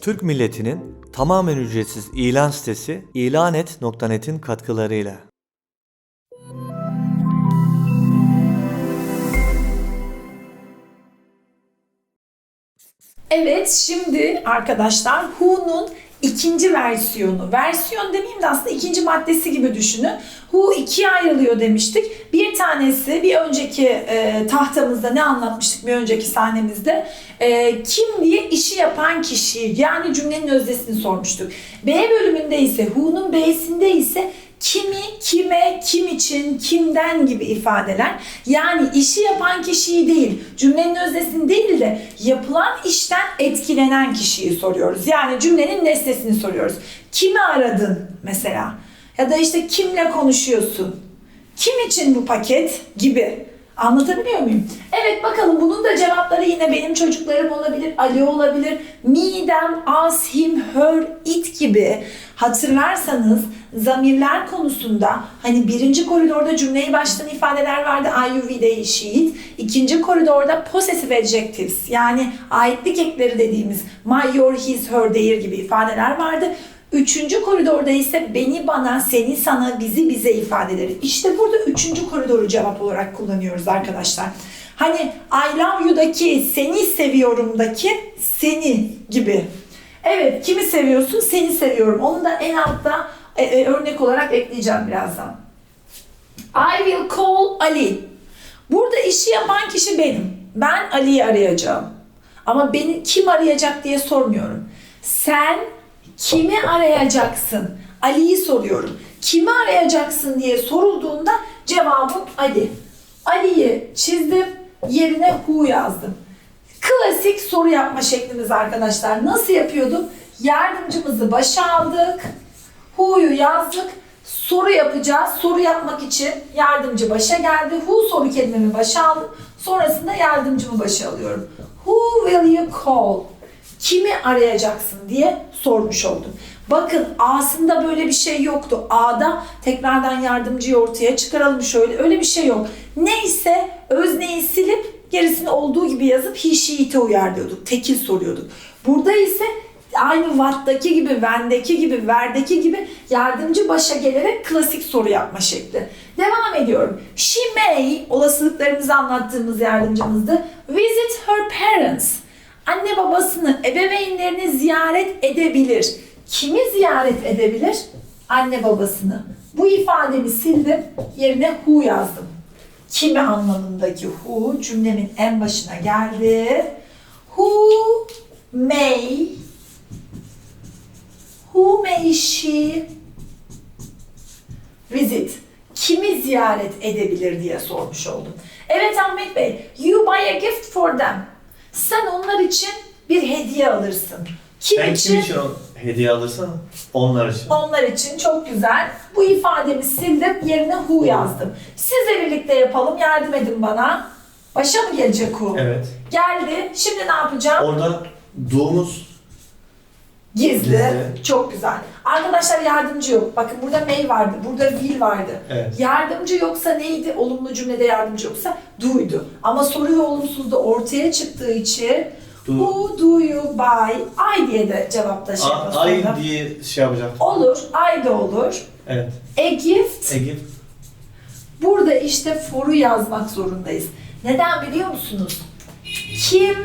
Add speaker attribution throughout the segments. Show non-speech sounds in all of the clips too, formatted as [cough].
Speaker 1: Türk milletinin tamamen ücretsiz ilan sitesi ilanet.net'in katkılarıyla.
Speaker 2: Evet şimdi arkadaşlar Who'nun ikinci versiyonu. Versiyon demeyeyim de aslında ikinci maddesi gibi düşünün. Who ikiye ayrılıyor demiştik. Bir tanesi bir önceki e, tahtamızda ne anlatmıştık bir önceki sahnemizde? E, kim diye işi yapan kişi yani cümlenin özdesini sormuştuk. B bölümünde ise Who'nun B'sinde ise kimi, kime, kim için, kimden gibi ifadeler. Yani işi yapan kişiyi değil, cümlenin özdesini değil de yapılan işten etkilenen kişiyi soruyoruz. Yani cümlenin nesnesini soruyoruz. Kimi aradın mesela? Ya da işte kimle konuşuyorsun? Kim için bu paket gibi. Anlatabiliyor muyum? Evet bakalım bunun da cevapları yine benim çocuklarım olabilir, Ali olabilir, me, them, us, him, her, it gibi. Hatırlarsanız zamirler konusunda hani birinci koridorda cümleyi baştan ifadeler vardı. I, you, we, they, she, it. İkinci koridorda possessive adjectives yani aitlik ekleri dediğimiz my, your, his, her, their gibi ifadeler vardı. Üçüncü koridorda ise beni bana, seni sana, bizi bize ifadeleri. İşte burada üçüncü koridoru cevap olarak kullanıyoruz arkadaşlar. Hani I love you'daki, seni seviyorum'daki seni gibi. Evet, kimi seviyorsun? Seni seviyorum. Onu da en altta e, e, örnek olarak ekleyeceğim birazdan. I will call Ali. Burada işi yapan kişi benim. Ben Ali'yi arayacağım. Ama beni kim arayacak diye sormuyorum. Sen kimi arayacaksın? Ali'yi soruyorum. Kimi arayacaksın diye sorulduğunda cevabım Ali. Ali'yi çizdim, yerine who yazdım. Klasik soru yapma şeklimiz arkadaşlar. Nasıl yapıyorduk? Yardımcımızı başa aldık. Who'yu yazdık. Soru yapacağız. Soru yapmak için yardımcı başa geldi. Who soru kelimemi başa aldım. Sonrasında yardımcımı başa alıyorum. Who will you call? Kimi arayacaksın diye sormuş oldum. Bakın A'sında böyle bir şey yoktu. A'da tekrardan yardımcıyı ortaya çıkaralım şöyle. Öyle bir şey yok. Neyse özneyi silip gerisini olduğu gibi yazıp he, she, it'e uyarlıyorduk. Tekil soruyorduk. Burada ise aynı what'taki gibi, when'deki gibi, where'deki gibi yardımcı başa gelerek klasik soru yapma şekli. Devam ediyorum. She may, olasılıklarımızı anlattığımız yardımcımızdı. Visit her parents. Anne babasını, ebeveynlerini ziyaret edebilir. Kimi ziyaret edebilir? Anne babasını. Bu ifademi sildim, yerine who yazdım. Kimi anlamındaki who cümlemin en başına geldi. Who may Who may she visit? Kimi ziyaret edebilir diye sormuş oldum. Evet Ahmet Bey, you buy a gift for them. Sen onlar için bir hediye alırsın. Kim
Speaker 3: Ben
Speaker 2: için?
Speaker 3: kim için hediye alırsam onlar için.
Speaker 2: Onlar için çok güzel. Bu ifademi sildim, yerine who yazdım. Sizle birlikte yapalım, yardım edin bana. Başa mı gelecek who?
Speaker 3: Evet.
Speaker 2: Geldi. Şimdi ne yapacağım?
Speaker 3: Orada doğumuz
Speaker 2: Gizli.
Speaker 3: Gizli.
Speaker 2: Çok güzel. Arkadaşlar yardımcı yok. Bakın burada may vardı, burada will vardı.
Speaker 3: Evet.
Speaker 2: Yardımcı yoksa neydi? Olumlu cümlede yardımcı yoksa do'ydu. Ama soru ve olumsuz da ortaya çıktığı için
Speaker 3: Do.
Speaker 2: who do you buy? I diye de cevapta şey
Speaker 3: A- ay diye şey yapacak.
Speaker 2: Olur, I de olur.
Speaker 3: Evet.
Speaker 2: A gift.
Speaker 3: Ege.
Speaker 2: Burada işte for'u yazmak zorundayız. Neden biliyor musunuz? Kim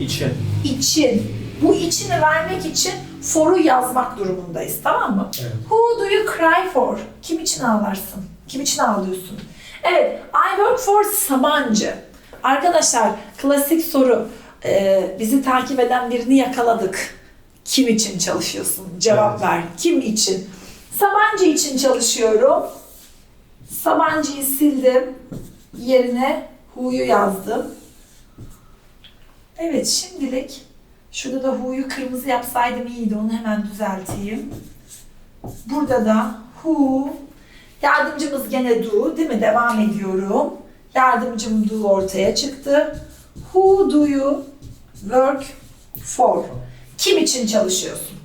Speaker 3: için.
Speaker 2: için, bu içini vermek için for'u yazmak durumundayız. Tamam mı?
Speaker 3: Evet.
Speaker 2: Who do you cry for? Kim için ağlarsın? Kim için ağlıyorsun? Evet, I work for Sabancı. Arkadaşlar klasik soru. Ee, bizi takip eden birini yakaladık. Kim için çalışıyorsun? Cevap
Speaker 3: Evet.
Speaker 2: ver. Kim için? Sabancı için çalışıyorum. Sabancı'yı sildim. Yerine who'yu yazdım. Evet şimdilik şurada da who'yu kırmızı yapsaydım iyiydi. Onu hemen düzelteyim. Burada da who yardımcımız gene do değil mi? Devam ediyorum. Yardımcım do ortaya çıktı. Who do you work for? Kim için çalışıyorsun?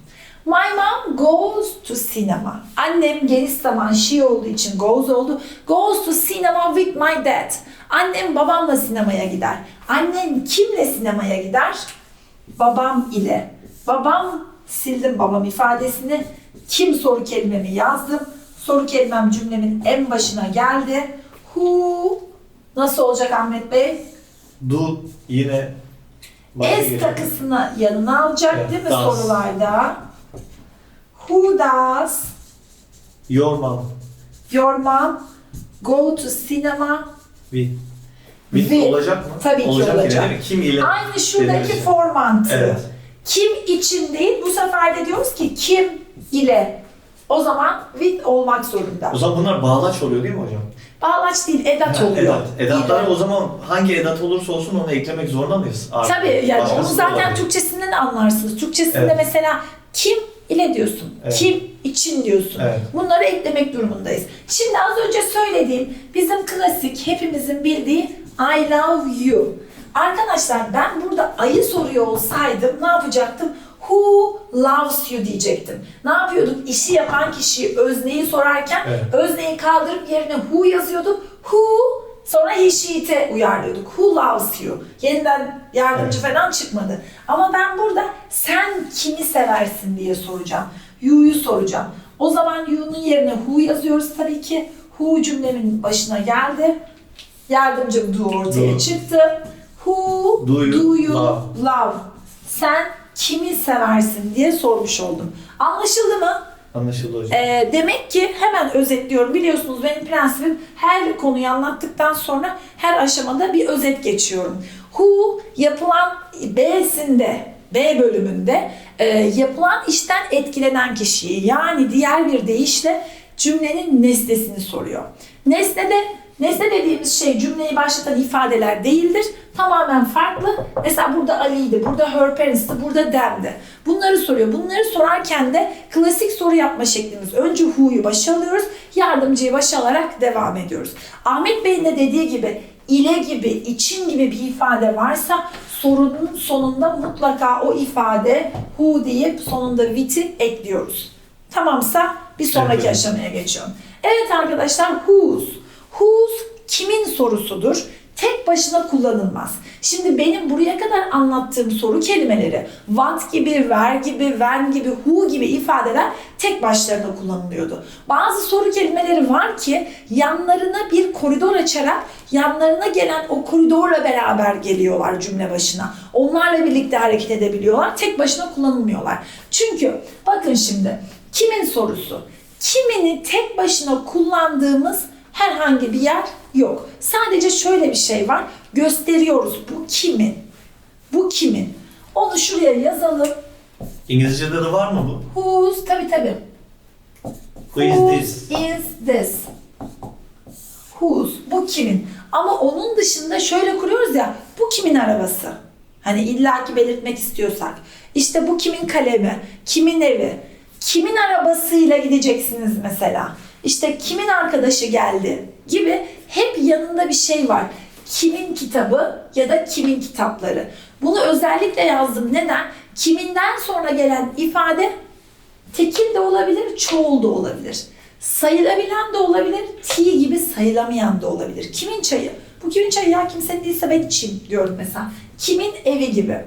Speaker 2: My mom goes to cinema. Annem geniş zaman she olduğu için goes oldu. Goes to cinema with my dad. Annem babamla sinemaya gider. Annem kimle sinemaya gider? Babam ile. Babam sildim babam ifadesini. Kim soru kelimemi yazdım. Soru kelimem cümlemin en başına geldi. Who nasıl olacak Ahmet Bey?
Speaker 3: Do yine başa
Speaker 2: S
Speaker 3: geçiyor.
Speaker 2: takısını yanına alacak
Speaker 3: Evet,
Speaker 2: değil mi
Speaker 3: does.
Speaker 2: sorularda? Who does
Speaker 3: Your mom.
Speaker 2: your mom go to cinema?
Speaker 3: With. With
Speaker 2: With.
Speaker 3: olacak mı?
Speaker 2: Tabii ki
Speaker 3: yine
Speaker 2: olacak.
Speaker 3: değil mi? Kim ile?
Speaker 2: Aynı şuradaki
Speaker 3: dediğimiz-
Speaker 2: for mantığı.
Speaker 3: Evet.
Speaker 2: Kim için değil bu sefer de diyoruz ki kim ile. O zaman with olmak zorunda.
Speaker 3: O zaman bunlar bağlaç oluyor değil mi hocam?
Speaker 2: Bağlaç değil edat
Speaker 3: Ha,
Speaker 2: oluyor.
Speaker 3: Edat. Edatlar o zaman hangi edat olursa olsun onu eklemek zorunda mıyız? Artık
Speaker 2: Tabii yani onu
Speaker 3: başkası da
Speaker 2: zaten
Speaker 3: olabilir.
Speaker 2: Türkçesinden anlarsınız. Türkçesinde
Speaker 3: Evet.
Speaker 2: mesela kim ile diyorsun.
Speaker 3: Evet.
Speaker 2: Kim için diyorsun.
Speaker 3: Evet.
Speaker 2: Bunları eklemek durumundayız. Şimdi az önce söylediğim bizim klasik hepimizin bildiği I love you. Arkadaşlar ben burada ayı soruyor olsaydım ne yapacaktım? Who loves you diyecektim. Ne yapıyorduk? İşi yapan kişiyi özneyi sorarken
Speaker 3: Evet.
Speaker 2: özneyi kaldırıp yerine who yazıyorduk. Who sonra he she'te uyarlıyorduk. Who loves you? Yeniden yardımcı
Speaker 3: Evet.
Speaker 2: falan çıkmadı. Ama ben burada sen kimi seversin diye soracağım. You'yu soracağım. O zaman you'nun yerine who yazıyoruz tabii ki. Who cümlemin başına geldi. Yardımcım do ortaya
Speaker 3: Do.
Speaker 2: çıktı. Who
Speaker 3: Do you
Speaker 2: love.
Speaker 3: love?
Speaker 2: Sen kimi seversin diye sormuş oldum. Anlaşıldı mı?
Speaker 3: Anlaşıldı hocam.
Speaker 2: Ee, demek ki hemen özetliyorum. Biliyorsunuz benim prensibim her konuyu anlattıktan sonra her aşamada bir özet geçiyorum. Who yapılan B'sinde, B bölümünde e, yapılan işten etkilenen kişiyi yani diğer bir deyişle cümlenin nesnesini soruyor. Nesnede Nesne dediğimiz şey cümleyi başlatan ifadeler değildir. Tamamen farklı. Mesela burada Ali'ydi, burada her parents'tı, burada them'di. Bunları soruyor. Bunları sorarken de klasik soru yapma şeklimiz. Önce who'yu başa alıyoruz, yardımcıyı başa alarak devam ediyoruz. Ahmet Bey'in de dediği gibi ile gibi, için gibi bir ifade varsa sorunun sonunda mutlaka o ifade who deyip sonunda with'i ekliyoruz. Tamamsa bir sonraki
Speaker 3: Evet.
Speaker 2: aşamaya geçiyorum. Evet arkadaşlar whose. Whose kimin sorusudur? Tek başına kullanılmaz. Şimdi benim buraya kadar anlattığım soru kelimeleri what gibi, where gibi, when gibi, who gibi ifadeler tek başlarına kullanılıyordu. Bazı soru kelimeleri var ki yanlarına bir koridor açarak yanlarına gelen o koridorla beraber geliyorlar cümle başına. Onlarla birlikte hareket edebiliyorlar. Tek başına kullanılmıyorlar. Çünkü bakın şimdi kimin sorusu? Kimini tek başına kullandığımız herhangi bir yer yok. Sadece şöyle bir şey var. Gösteriyoruz. Bu kimin? Bu kimin? Onu şuraya yazalım.
Speaker 3: İngilizce'de de var mı bu?
Speaker 2: Whose? Tabii tabii.
Speaker 3: Who is this?
Speaker 2: is this? Whose? Bu kimin? Ama onun dışında şöyle kuruyoruz ya. Bu kimin arabası? Hani illaki belirtmek istiyorsak. İşte bu kimin kalemi? Kimin evi? Kimin arabasıyla gideceksiniz mesela? İşte kimin arkadaşı geldi? Gibi hep yanında bir şey var. Kimin kitabı ya da kimin kitapları. Bunu özellikle yazdım. Neden? Kiminden sonra gelen ifade Tekil de olabilir, çoğul da olabilir. Sayılabilen de olabilir, T gibi sayılamayan da olabilir. Kimin çayı? Bu kimin çayı ya kimsenin değilse ben içeyim diyorum mesela. Kimin evi gibi.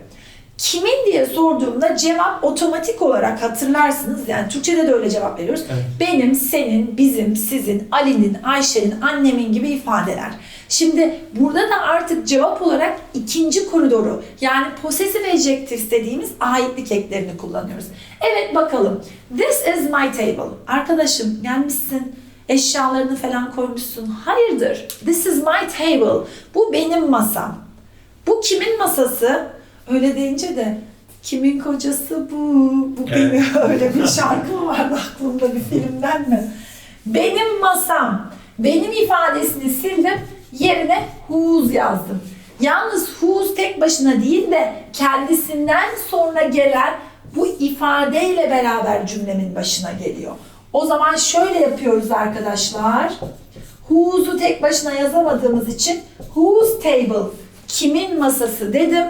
Speaker 2: Kimin diye sorduğumda cevap otomatik olarak hatırlarsınız. Yani Türkçe'de de öyle cevap veriyoruz.
Speaker 3: Evet.
Speaker 2: Benim, senin, bizim, sizin, Ali'nin, Ayşe'nin, annemin gibi ifadeler. Şimdi burada da artık cevap olarak ikinci koridoru yani possessive adjectives dediğimiz aitlik eklerini kullanıyoruz. Evet bakalım. This is my table. Arkadaşım gelmişsin eşyalarını falan koymuşsun. Hayırdır? This is my table. Bu benim masam. Bu kimin masası? Öyle deyince de kimin kocası bu? Bu
Speaker 3: Evet.
Speaker 2: benim. [laughs] Öyle bir şarkı mı vardı aklımda bir filmden mi? Benim masam. Benim ifadesini sildim. Yerine whose yazdım. Yalnız whose tek başına değil de kendisinden sonra gelen bu ifadeyle beraber cümlemin başına geliyor. O zaman şöyle yapıyoruz arkadaşlar. Whose'u tek başına yazamadığımız için whose table kimin masası dedim.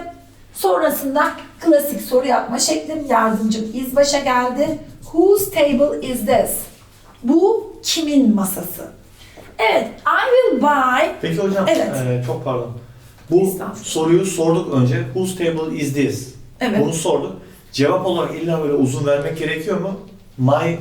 Speaker 2: Sonrasında klasik soru yapma şeklim yardımcım iz başa geldi. Whose table is this? Bu kimin masası? Evet, I will buy
Speaker 3: Peki hocam,
Speaker 2: Evet.
Speaker 3: eee, çok pardon. Bu soruyu sorduk önce. Whose table is this?
Speaker 2: Evet.
Speaker 3: Bunu sorduk. Cevap olarak illa böyle uzun vermek gerekiyor mu? My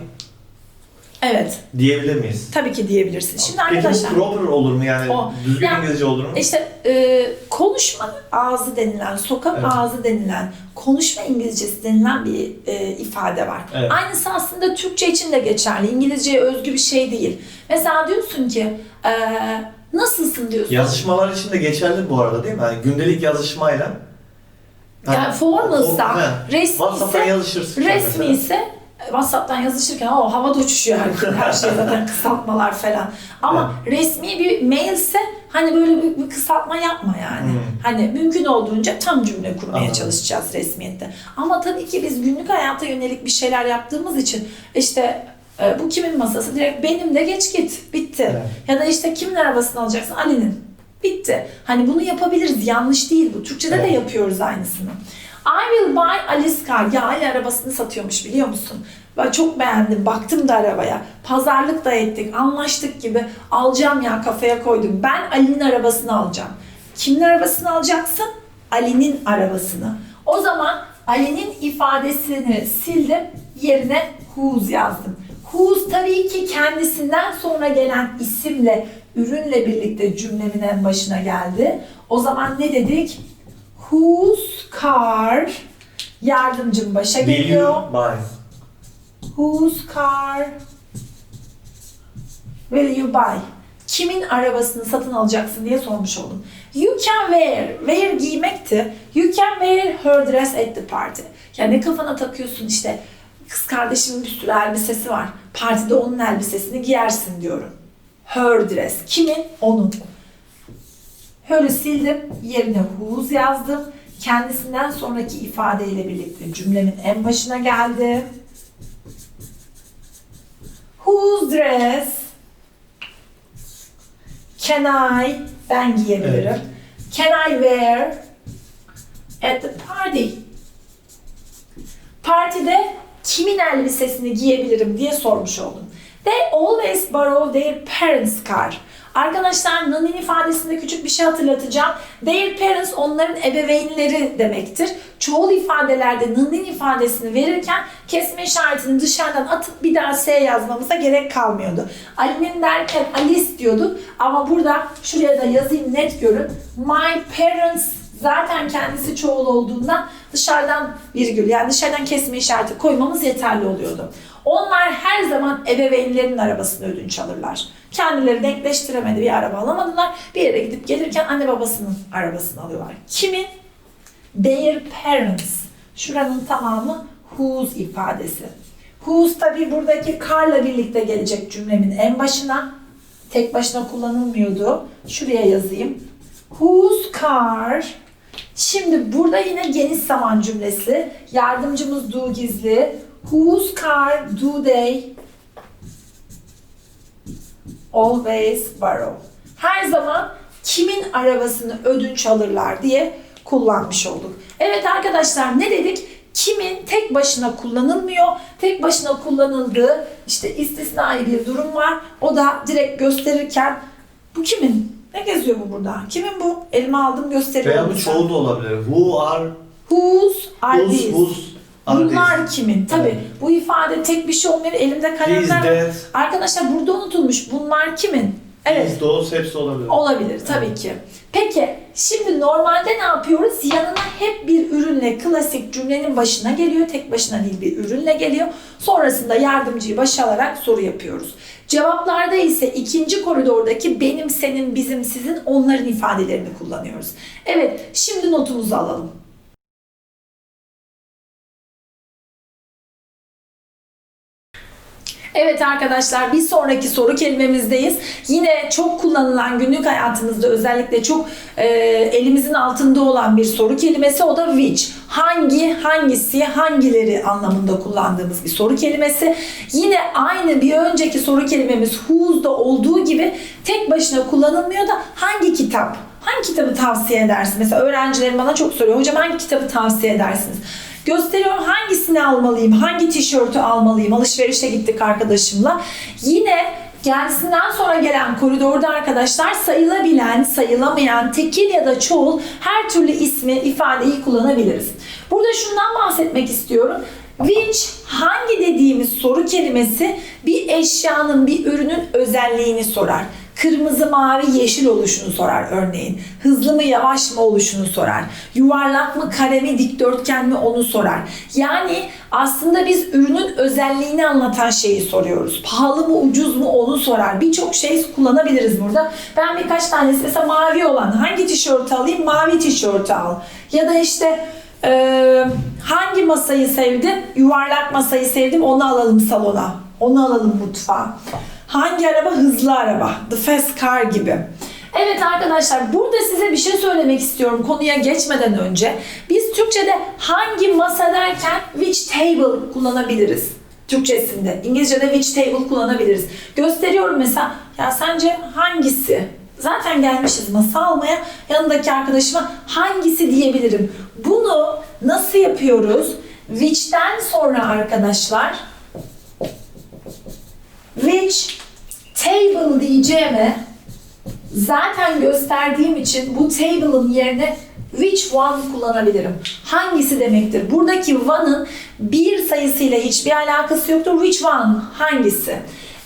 Speaker 2: Evet.
Speaker 3: diyebilir miyiz?
Speaker 2: Tabii ki diyebilirsin. Şimdi
Speaker 3: Peki
Speaker 2: arkadaşlar.
Speaker 3: bu proper olur mu yani?
Speaker 2: O.
Speaker 3: Düzgün
Speaker 2: Ya,
Speaker 3: İngilizce olur mu?
Speaker 2: İşte e, konuşma ağzı denilen, sokak
Speaker 3: Evet.
Speaker 2: ağzı denilen, konuşma İngilizcesi denilen bir e, ifade var.
Speaker 3: Evet.
Speaker 2: Aynısı aslında Türkçe için de geçerli. İngilizceye özgü bir şey değil. Mesela diyorsun ki e, nasılsın diyorsun.
Speaker 3: Yazışmalar için de geçerli bu arada değil mi? Yani gündelik yazışmayla.
Speaker 2: Yani formalsa,
Speaker 3: He.
Speaker 2: resmi
Speaker 3: WhatsApp'tan
Speaker 2: ise,
Speaker 3: yazışırsın.
Speaker 2: resmi
Speaker 3: mesela.
Speaker 2: ise WhatsApp'tan yazışırken o havada uçuşuyor her, her şey zaten [laughs] kısaltmalar falan. Ama resmi bir mailse hani böyle bir, bir kısaltma yapma yani.
Speaker 3: Hmm.
Speaker 2: Hani mümkün olduğunca tam cümle kurmaya
Speaker 3: Anladım.
Speaker 2: çalışacağız resmiyette. Ama tabii ki biz günlük hayata yönelik bir şeyler yaptığımız için işte e, bu kimin masası direkt benim de geç git bitti.
Speaker 3: Evet.
Speaker 2: Ya da işte kimin arabasını alacaksın Ali'nin. Bitti. Hani bunu yapabiliriz. Yanlış değil bu. Türkçe'de de
Speaker 3: Evet.
Speaker 2: yapıyoruz aynısını. I will buy Alice. Ya Ali arabasını satıyormuş biliyor musun? Ben çok beğendim. Baktım da arabaya. Pazarlık da ettik. Anlaştık gibi. Alacağım ya kafaya koydum. Ben Ali'nin arabasını alacağım. Kimin arabasını alacaksın? Ali'nin arabasını. O zaman Ali'nin ifadesini sildim. Yerine whose yazdım. Whose tabii ki kendisinden sonra gelen isimle, ürünle birlikte cümlemin en başına geldi. O zaman ne dedik? Whose car yardımcım başa
Speaker 3: Will
Speaker 2: geliyor.
Speaker 3: you buy?
Speaker 2: Whose car will you buy? Kimin arabasını satın alacaksın diye sormuş oldum. You can wear. Wear giymekti. You can wear her dress at the party. Yani kafana takıyorsun işte kız kardeşimin bir sürü elbisesi var. Partide onun elbisesini giyersin diyorum. Her dress. Kimin? Onun. Her'ü sildim. Yerine whose yazdım. Kendisinden sonraki ifadeyle birlikte cümlemin en başına geldi. Whose dress can I ben giyebilirim.
Speaker 3: Evet.
Speaker 2: Can I wear at the party? Partide kimin elbisesini giyebilirim diye sormuş oldum. They always borrow their parents' car. Arkadaşlar nan'in ifadesinde küçük bir şey hatırlatacağım. Their parents onların ebeveynleri demektir. Çoğul ifadelerde nan'in ifadesini verirken kesme işaretini dışarıdan atıp bir daha S yazmamıza gerek kalmıyordu. Ali'nin derken Alice diyorduk ama burada şuraya da yazayım net görün. My parents zaten kendisi çoğul olduğundan dışarıdan virgül yani dışarıdan kesme işareti koymamız yeterli oluyordu. Onlar her zaman ebeveynlerinin arabasını ödünç alırlar. Kendileri denkleştiremedi bir araba alamadılar. Bir yere gidip gelirken anne babasının arabasını alıyorlar. Kimin? Their parents. Şuranın tamamı whose ifadesi. Whose tabi buradaki car'la birlikte gelecek cümlemin en başına. Tek başına kullanılmıyordu. Şuraya yazayım. Whose car Şimdi burada yine geniş zaman cümlesi. Yardımcımız do gizli. Whose car do they always borrow? Her zaman kimin arabasını ödünç alırlar diye kullanmış olduk. Evet arkadaşlar ne dedik? Kimin tek başına kullanılmıyor. Tek başına kullanıldığı işte istisnai bir durum var. O da direkt gösterirken bu kimin? Ne geziyor bu burada? Kimin bu? Elime aldım gösteriyorum.
Speaker 3: Veya bu çoğul da olabilir. Who are,
Speaker 2: Whose are
Speaker 3: whose,
Speaker 2: these?
Speaker 3: whose are
Speaker 2: Bunlar kimin? Tabi
Speaker 3: Evet.
Speaker 2: bu ifade tek bir şey olmuyor. Elimde kalemler Arkadaşlar burada unutulmuş. Bunlar kimin? Evet.
Speaker 3: those hepsi olabilir.
Speaker 2: Olabilir tabii ki. Peki şimdi normalde ne yapıyoruz? Yanına hep bir ürünle klasik cümlenin başına geliyor. Tek başına değil bir ürünle geliyor. Sonrasında yardımcıyı başa alarak soru yapıyoruz. Cevaplarda ise ikinci koridordaki benim, senin, bizim, sizin onların ifadelerini kullanıyoruz. Evet şimdi notumuzu alalım. Evet arkadaşlar bir sonraki soru kelimemizdeyiz. Yine çok kullanılan günlük hayatımızda özellikle çok e, elimizin altında olan bir soru kelimesi o da which. Hangi, hangisi, hangileri anlamında kullandığımız bir soru kelimesi. Yine aynı bir önceki soru kelimemiz who'da olduğu gibi tek başına kullanılmıyor da hangi kitap, hangi kitabı tavsiye edersin? Mesela öğrencilerim bana çok soruyor. Hocam hangi kitabı tavsiye edersiniz? Gösteriyorum hangisini almalıyım, hangi tişörtü almalıyım. Alışverişe gittik arkadaşımla. Yine kendisinden sonra gelen koridorda arkadaşlar sayılabilen, sayılamayan, tekil ya da çoğul her türlü ismi, ifadeyi kullanabiliriz. Burada şundan bahsetmek istiyorum. Which hangi dediğimiz soru kelimesi bir eşyanın, bir ürünün özelliğini sorar. Kırmızı, mavi, yeşil oluşunu sorar örneğin. Hızlı mı, yavaş mı oluşunu sorar. Yuvarlak mı, kare mi, dikdörtgen mi onu sorar. Yani aslında biz ürünün özelliğini anlatan şeyi soruyoruz. Pahalı mı, ucuz mu onu sorar. Birçok şey kullanabiliriz burada. Ben birkaç tanesi mesela mavi olan hangi tişörtü alayım? Mavi tişörtü al. Ya da işte ee, hangi masayı sevdin? Yuvarlak masayı sevdim. Onu alalım salona. Onu alalım mutfağa. Hangi araba? Hızlı araba. The fast car gibi. Evet arkadaşlar burada size bir şey söylemek istiyorum konuya geçmeden önce. Biz Türkçe'de hangi masa derken which table kullanabiliriz. Türkçesinde. İngilizce'de which table kullanabiliriz. Gösteriyorum mesela. Ya sence hangisi? Zaten gelmişiz masa almaya. Yanındaki arkadaşıma hangisi diyebilirim. Bunu nasıl yapıyoruz? Which'ten sonra arkadaşlar which table diyeceğime zaten gösterdiğim için bu table'ın yerine which one kullanabilirim. Hangisi demektir? Buradaki one'ın bir sayısıyla hiçbir alakası yoktur. Which one? Hangisi?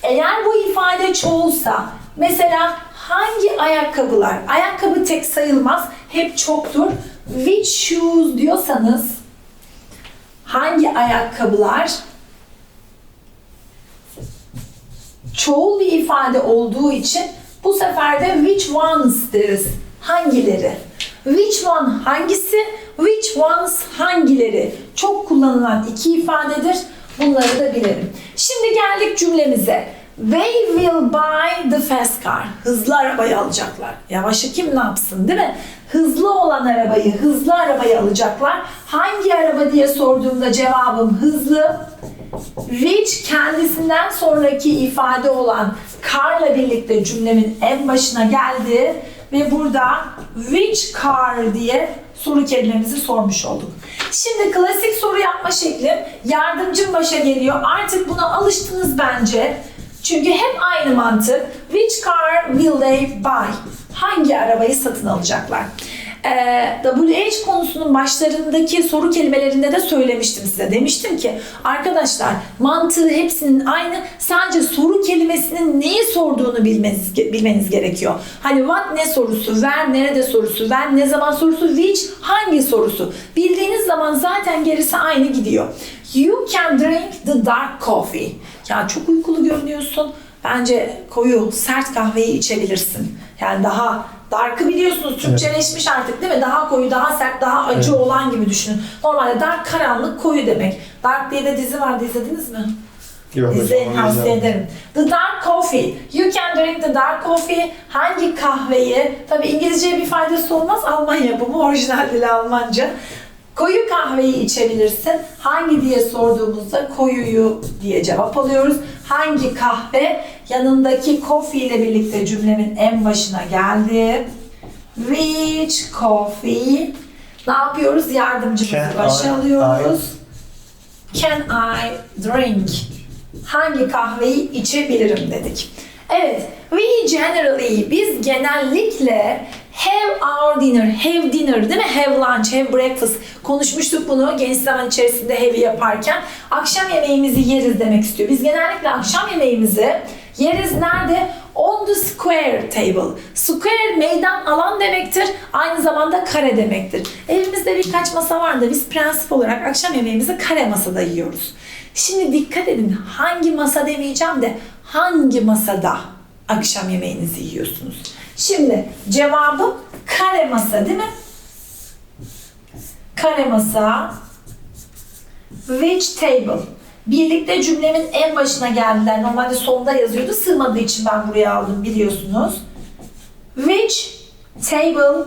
Speaker 2: Eğer bu ifade çoğulsa mesela hangi ayakkabılar? Ayakkabı tek sayılmaz. Hep çoktur. Which shoes diyorsanız hangi ayakkabılar çoğul bir ifade olduğu için bu sefer de which ones deriz. Hangileri? Which one hangisi? Which ones hangileri? Çok kullanılan iki ifadedir. Bunları da bilelim. Şimdi geldik cümlemize. They will buy the fast car. Hızlı arabayı alacaklar. Yavaşı kim ne yapsın değil mi? Hızlı olan arabayı, hızlı arabayı alacaklar. Hangi araba diye sorduğumda cevabım hızlı. Which kendisinden sonraki ifade olan car'la birlikte cümlemin en başına geldi ve burada which car diye soru kelimemizi sormuş olduk. Şimdi klasik soru yapma şeklim yardımcım başa geliyor. Artık buna alıştınız bence. Çünkü hep aynı mantık. Which car will they buy? Hangi arabayı satın alacaklar? Ee, WH konusunun başlarındaki soru kelimelerinde de söylemiştim size. Demiştim ki arkadaşlar mantığı hepsinin aynı. Sadece soru kelimesinin neyi sorduğunu bilmeniz, bilmeniz gerekiyor. Hani what ne sorusu, where nerede sorusu, when ne zaman sorusu, which hangi sorusu. Bildiğiniz zaman zaten gerisi aynı gidiyor. You can drink the dark coffee. Ya çok uykulu görünüyorsun. Bence koyu, sert kahveyi içebilirsin. Yani daha Dark'ı biliyorsunuz Türkçeleşmiş artık değil mi? Daha koyu, daha sert, daha acı
Speaker 3: Evet.
Speaker 2: olan gibi düşünün. Normalde dark karanlık, koyu demek. Dark diye de dizi vardı izlediniz mi?
Speaker 3: Yok
Speaker 2: İzleyin tavsiye ederim. The dark coffee. You can drink the dark coffee. Hangi kahveyi? Tabi İngilizceye bir faydası olmaz. Alman yapımı, orijinal dili Almanca. Koyu kahveyi içebilirsin. Hangi diye sorduğumuzda koyuyu diye cevap alıyoruz. Hangi kahve? Yanındaki coffee ile birlikte cümlemin en başına geldi. Which coffee? Ne yapıyoruz? Yardımcımızı başa
Speaker 3: I-
Speaker 2: alıyoruz. Can I drink? Hangi kahveyi içebilirim dedik. Evet, we generally, biz genellikle have our dinner, have dinner değil mi? Have lunch, have breakfast. Konuşmuştuk bunu geniş zaman içerisinde have'i yaparken. Akşam yemeğimizi yeriz demek istiyor. Biz genellikle akşam yemeğimizi yeriz nerede? On the square table. Square meydan alan demektir. Aynı zamanda kare demektir. Evimizde birkaç masa var da biz prensip olarak akşam yemeğimizi kare masada yiyoruz. Şimdi dikkat edin hangi masa demeyeceğim de hangi masada akşam yemeğinizi yiyorsunuz. Şimdi cevabım kare masa değil mi? Kare masa. Which table? Birlikte cümlemin en başına geldiler. Normalde sonda yazıyordu. Sığmadığı için ben buraya aldım biliyorsunuz. Which table?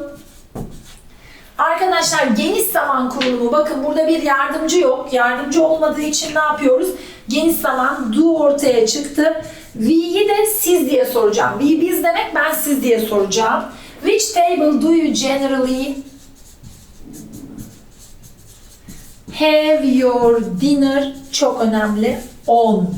Speaker 2: Arkadaşlar geniş zaman kurulumu. Bakın burada bir yardımcı yok. Yardımcı olmadığı için ne yapıyoruz? Geniş zaman do ortaya çıktı. We'yi de siz diye soracağım. We biz demek ben siz diye soracağım. Which table do you generally have your dinner? Çok önemli. On.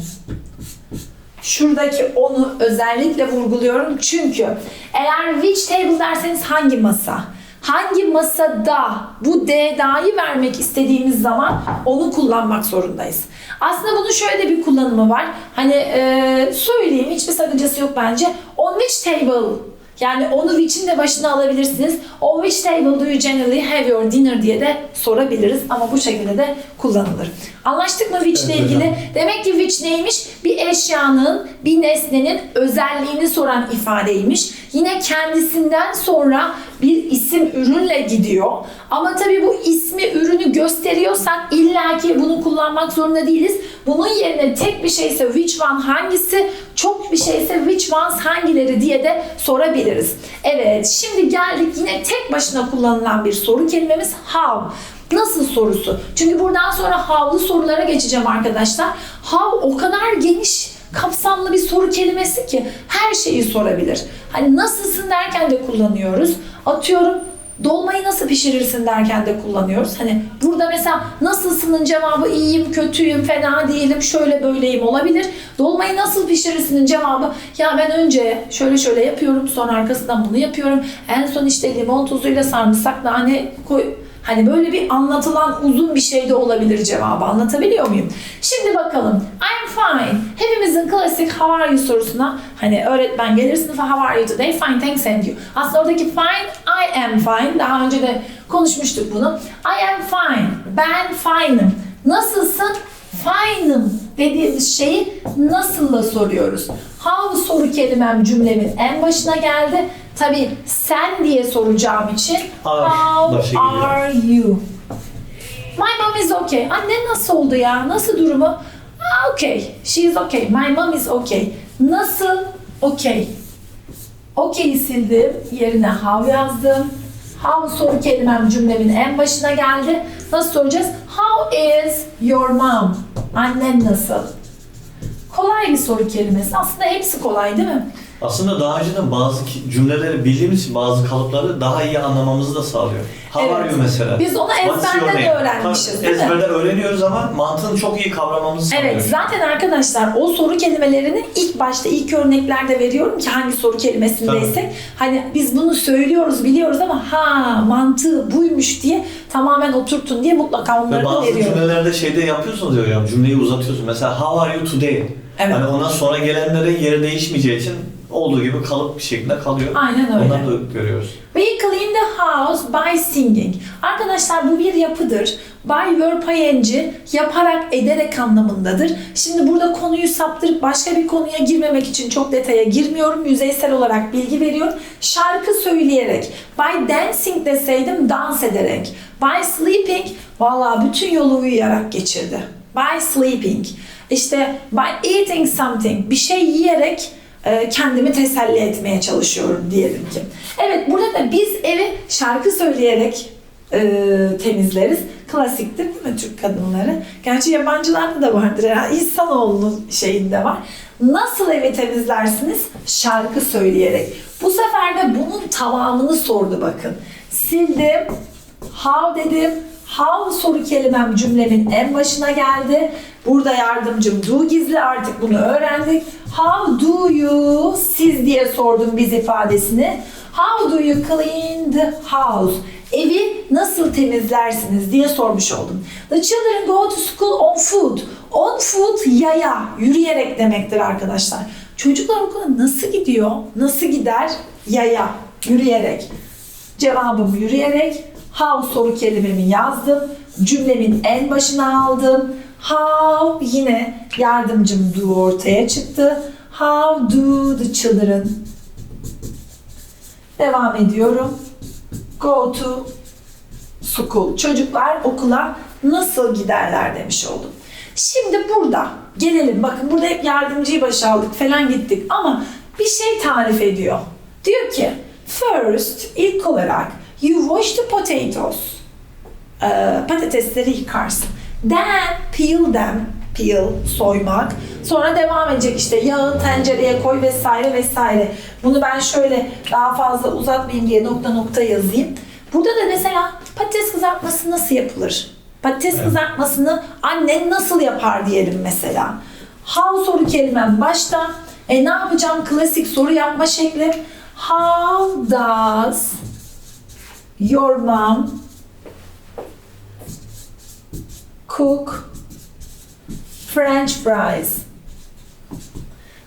Speaker 2: Şuradaki onu özellikle vurguluyorum çünkü eğer which table derseniz hangi masa? hangi masada bu D dahi vermek istediğimiz zaman onu kullanmak zorundayız. Aslında bunun şöyle de bir kullanımı var. Hani e, söyleyeyim hiçbir sakıncası yok bence. On which table yani onu which'in de başına alabilirsiniz. On which table do you generally have your dinner diye de sorabiliriz ama bu şekilde de kullanılır. Anlaştık mı which ile
Speaker 3: Evet
Speaker 2: ilgili?
Speaker 3: hocam.
Speaker 2: Demek ki which neymiş? Bir eşyanın, bir nesnenin özelliğini soran ifadeymiş. Yine kendisinden sonra bir isim ürünle gidiyor. Ama tabii bu ismi ürünü gösteriyorsak illaki bunu kullanmak zorunda değiliz. Bunun yerine tek bir şeyse which one hangisi, çok bir şeyse which ones hangileri diye de sorabiliriz. Evet, şimdi geldik yine tek başına kullanılan bir soru kelimemiz how. Nasıl sorusu? Çünkü buradan sonra how'lı sorulara geçeceğim arkadaşlar. How o kadar geniş kapsamlı bir soru kelimesi ki her şeyi sorabilir. Hani nasılsın derken de kullanıyoruz. Atıyorum dolmayı nasıl pişirirsin derken de kullanıyoruz. Hani burada mesela nasılsının cevabı iyiyim, kötüyüm, fena değilim, şöyle böyleyim olabilir. Dolmayı nasıl pişirirsinin cevabı ya ben önce şöyle şöyle yapıyorum sonra arkasından bunu yapıyorum. En son işte limon tuzuyla sarımsak nane koy Hani böyle bir anlatılan uzun bir şey de olabilir cevabı. Anlatabiliyor muyum? Şimdi bakalım. I'm fine. Hepimizin klasik how are you sorusuna hani öğretmen gelir sınıfa how are you today? Fine thanks and you. Aslında oradaki fine I am fine. Daha önce de konuşmuştuk bunu. I am fine. Ben fine'ım. Nasılsın? Fine'ım dediğimiz şeyi nasılla soruyoruz. How soru kelimem cümlemin en başına geldi. Tabi sen diye soracağım için
Speaker 3: Are
Speaker 2: How
Speaker 3: geliyor.
Speaker 2: are you? My mom is okay. Anne nasıl oldu ya? Nasıl durumu? Ah, okay. She is okay. My mom is okay. Nasıl? Okay. Okey'i sildim. Yerine how yazdım. How soru kelimem cümlemin en başına geldi. Nasıl soracağız? How is your mom? Annen nasıl? Kolay bir soru kelimesi. Aslında hepsi kolay değil mi?
Speaker 3: Aslında daha önceden bazı cümleleri bildiğimiz için bazı kalıpları daha iyi anlamamızı da sağlıyor. How
Speaker 2: Evet.
Speaker 3: are you mesela?
Speaker 2: Biz onu ezberden
Speaker 3: name?
Speaker 2: öğrenmişiz,
Speaker 3: Tabii? Ezberden öğreniyoruz ama mantığını çok iyi kavramamızı sağlıyor.
Speaker 2: Evet zaten arkadaşlar o soru kelimelerini ilk başta ilk örneklerde veriyorum ki hangi soru kelimesindeysek hani biz bunu söylüyoruz biliyoruz ama ha mantığı buymuş diye tamamen oturtun diye mutlaka
Speaker 3: Ve
Speaker 2: onları da
Speaker 3: bazı
Speaker 2: veriyorum.
Speaker 3: cümlelerde şeyde yapıyorsunuz ya hocam, cümleyi uzatıyorsun. Mesela how are you today?
Speaker 2: Evet.
Speaker 3: Hani ondan sonra gelenlerin yeri değişmeyeceği için olduğu gibi kalıp bir şekilde kalıyor.
Speaker 2: Aynen öyle.
Speaker 3: Ondan da görüyoruz.
Speaker 2: We clean the house by singing. Arkadaşlar bu bir yapıdır. By verb ing yaparak ederek anlamındadır. Şimdi burada konuyu saptırıp başka bir konuya girmemek için çok detaya girmiyorum. Yüzeysel olarak bilgi veriyorum. Şarkı söyleyerek. By dancing deseydim dans ederek. By sleeping valla bütün yolu uyuyarak geçirdi. By sleeping. İşte by eating something bir şey yiyerek kendimi teselli etmeye çalışıyorum diyelim ki. Evet burada da biz evi şarkı söyleyerek e, temizleriz. Klasiktir değil mi Türk kadınları? Gerçi yabancılarda da vardır herhalde. İhsanoğlu'nun şeyinde var. Nasıl evi temizlersiniz? Şarkı söyleyerek. Bu sefer de bunun tamamını sordu bakın. Sildim. How dedim. How soru kelimem cümlemin en başına geldi. Burada yardımcım do gizli artık bunu öğrendik. How do you siz diye sordum biz ifadesini. How do you clean the house? Evi nasıl temizlersiniz diye sormuş oldum. The children go to school on foot. On foot yaya, yürüyerek demektir arkadaşlar. Çocuklar okula nasıl gidiyor? Nasıl gider? Yaya, yürüyerek. Cevabım yürüyerek. How soru kelimemi yazdım. Cümlemin en başına aldım. How yine yardımcım do ortaya çıktı. How do the children Devam ediyorum. Go to school. Çocuklar okula nasıl giderler demiş oldum. Şimdi burada gelelim. Bakın burada hep yardımcıyı başa aldık falan gittik ama bir şey tarif ediyor. Diyor ki first ilk olarak you wash the potatoes. Ee, patatesleri yıkarsın. Then peel them. Peel, soymak. Sonra devam edecek işte yağı tencereye koy vesaire vesaire. Bunu ben şöyle daha fazla uzatmayayım diye nokta nokta yazayım. Burada da mesela patates kızartması nasıl yapılır? Patates kızartmasını annen nasıl yapar diyelim mesela. How soru kelimem başta. E ne yapacağım? Klasik soru yapma şekli. How does Your mom cook French fries.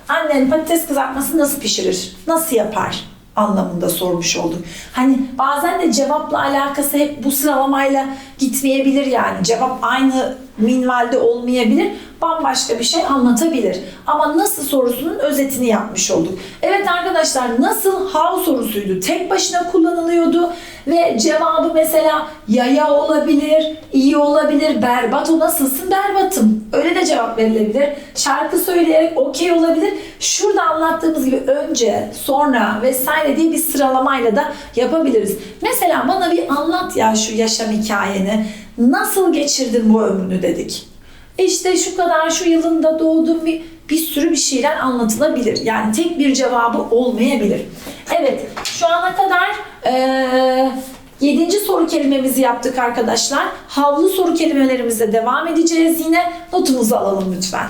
Speaker 2: Annen patates kızartması nasıl pişirir? Nasıl yapar? anlamında sormuş olduk. Hani bazen de cevapla alakası hep bu sıralamayla gitmeyebilir yani. Cevap aynı minvalde olmayabilir. Bambaşka bir şey anlatabilir. Ama nasıl sorusunun özetini yapmış olduk. Evet arkadaşlar nasıl how sorusuydu. Tek başına kullanılıyordu ve cevabı mesela yaya olabilir, iyi olabilir, berbat o nasılsın berbatım. Öyle de cevap verilebilir. Şarkı söyleyerek okey olabilir. Şurada anlattığımız gibi önce, sonra vesaire diye bir sıralamayla da yapabiliriz. Mesela bana bir anlat ya şu yaşam hikayeni. Nasıl geçirdin bu ömrünü dedik. İşte şu kadar şu yılında doğdum bir, bir sürü bir şeyler anlatılabilir. Yani tek bir cevabı olmayabilir. Evet şu ana kadar eee Yedinci soru kelimemizi yaptık arkadaşlar. Havlu soru kelimelerimize devam edeceğiz yine. Notumuzu alalım lütfen.